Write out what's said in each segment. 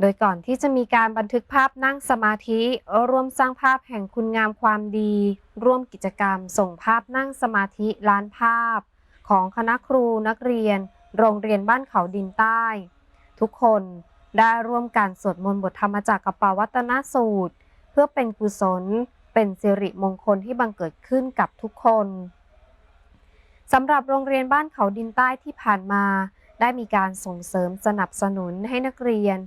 โดยก่อนที่จะมีการบันทึกภาพนั่งสมาธิร่วมสร้างภาพแห่งคุณงามความดี ร่วมกิจกรรม ส่งภาพนั่งสมาธิล้านภาพ ของคณะครูนักเรียน โรงเรียนบ้านเขาดินใต้ ทุกคนได้ร่วมกันสวดมนต์บทธรรมจากกปาวัตนสูตร เพื่อเป็นกุศล เป็นสิริมงคลที่บังเกิดขึ้นกับทุกคนสำหรับโรงเรียนบ้านเขาดินใต้ที่ผ่านมา ได้มีการส่งเสริมสนับสนุนให้นักเรียน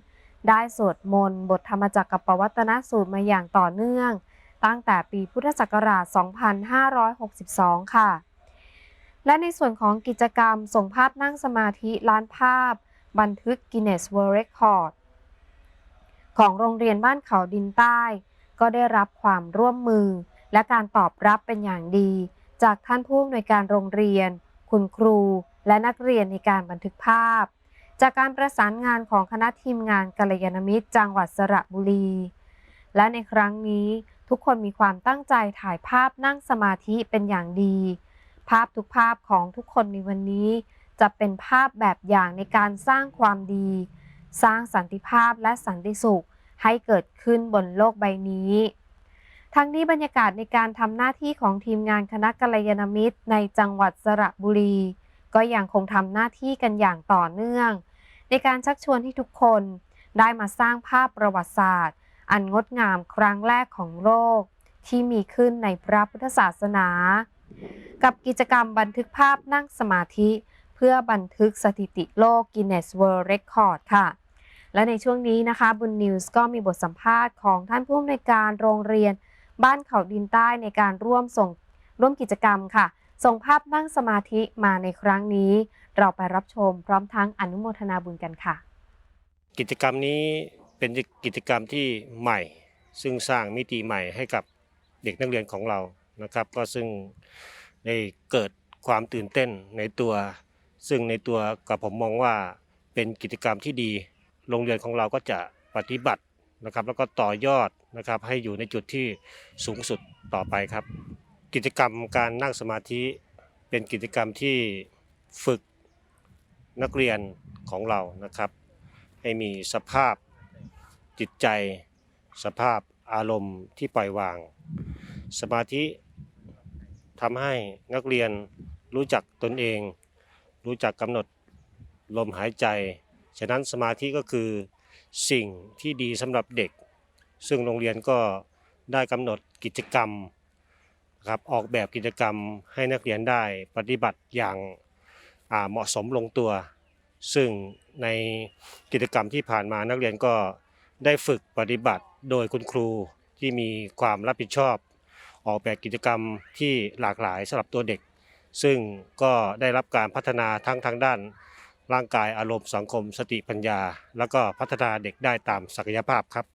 ได้สวดมนต์บทธรรมจักรกับปวัตนสูตรมาอย่างต่อเนื่อง ตั้งแต่ปีพุทธศักราช 2562 ค่ะ และในส่วนของกิจกรรมส่งภาพนั่งสมาธิล้านภาพ บันทึก Guinness World Record ของโรงเรียนบ้านเขาดินใต้ ก็ได้รับความร่วมมือ และการตอบรับเป็นอย่างดี จากท่านผู้อำนวยการโรงเรียน คุณครู และนักเรียนในการบันทึกภาพ จากการประสานงานของคณะทีมงานกัลยาณมิตรจังหวัดสระบุรี และในครั้งนี้ทุกคนมีความตั้งใจถ่ายภาพนั่งสมาธิเป็นอย่างดี ภาพทุกภาพของทุกคนในวันนี้ จะเป็นภาพแบบอย่างในการสร้างความดี สร้างสันติภาพและสันติสุขให้เกิดขึ้นบนโลกใบนี้ ทั้งนี้บรรยากาศในการทำหน้าที่ของทีมงานคณะกัลยาณมิตรในจังหวัดสระบุรี ก็ยังคงทำหน้าที่กันอย่างต่อเนื่อง ในการชักชวนให้ทุกคนได้มาสร้างภาพประวัติศาสตร์ อันงดงามครั้งแรกของโลก ที่มีขึ้นในพระพุทธศาสนา กับกิจกรรมบันทึกภาพนั่งสมาธิ เพื่อบันทึกสถิติโลก Guinness World Record ค่ะ และในช่วงนี้นะคะบุญนิวส์ก็มีบทสัมภาษณ์ของท่านผู้อำนวยการโรงเรียน บ้านเขาดินใต้ในการร่วมส่งร่วมกิจกรรมค่ะ ส่งภาพนั่งสมาธิมาในครั้งนี้ เราไปรับชมพร้อมทั้งอนุโมทนาบุญกันค่ะ กิจกรรมนี้เป็นกิจกรรมที่ใหม่ ซึ่งสร้างมิติใหม่ให้กับเด็กนักเรียนของเรานะครับ ก็ซึ่งได้เกิดความตื่นเต้นในตัว ซึ่งในตัวกับผมมองว่าเป็นกิจกรรมที่ดี โรงเรียนของเราก็จะปฏิบัตินะครับ แล้วก็ต่อยอดนะครับ ให้อยู่ในจุดที่สูงสุดต่อไปครับ กิจกรรมการนั่งสมาธิเป็นกิจกรรมที่ฝึกนักเรียนของเรานะครับ ให้มีสภาพจิตใจ สภาพอารมณ์ที่ปล่อยวาง สมาธิทำให้นักเรียนรู้จักตนเอง รู้จักกำหนดลมหายใจ ฉะนั้นสมาธิก็คือสิ่งที่ดีสำหรับเด็ก ซึ่งโรงเรียนก็ได้กำหนดกิจกรรม ครับออกแบบกิจกรรมให้นักเรียนได้ปฏิบัติอย่างาเหมาะสมลงตัว ซึ่งในกิจกรรมที่ผ่านมานักเรียนก็ได้ฝึกปฏิบัติโดยคุณครูที่มีความรับผิดชอบ ออกแบบกิจกรรมที่หลากหลายสำหรับตัวเด็ก ซึ่งก็ได้รับการพัฒนาทั้งทางด้านร่างกายอารมณ์สังคมสติปัญญา แล้วก็พัฒนาเด็กได้ตามศักยภาพครับ